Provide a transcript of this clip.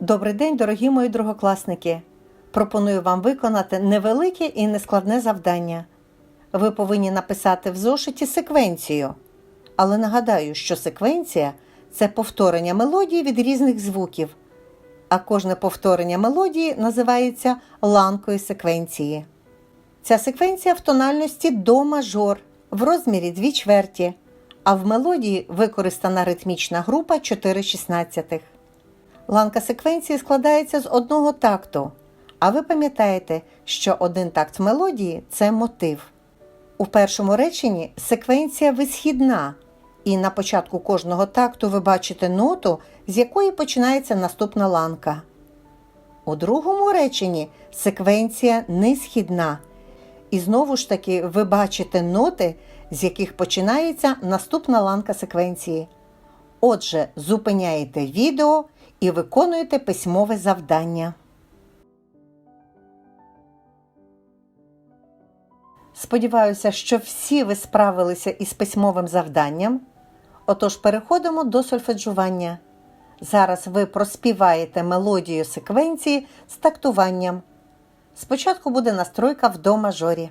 Добрий день, дорогі мої другокласники! Пропоную вам виконати невелике і нескладне завдання. Ви повинні написати в зошиті секвенцію. Але нагадаю, що секвенція це повторення мелодії від різних звуків, а кожне повторення мелодії називається ланкою секвенції. Ця секвенція в тональності до мажор в розмірі 2 чверті, а в мелодії використана ритмічна група 4 шістнадцятих. Ланка секвенції складається з одного такту, а ви пам'ятаєте, що один такт мелодії це мотив. У першому реченні секвенція висхідна, і на початку кожного такту ви бачите ноту, з якої починається наступна ланка. У другому реченні секвенція несхідна, і знову ж таки ви бачите ноти, з яких починається наступна ланка секвенції. Отже, зупиняєте відео і виконуєте письмове завдання. Сподіваюся, що всі ви справилися із письмовим завданням. Отож, переходимо до сольфеджування. Зараз ви проспіваєте мелодію секвенції з тактуванням. Спочатку буде настройка в до мажорі.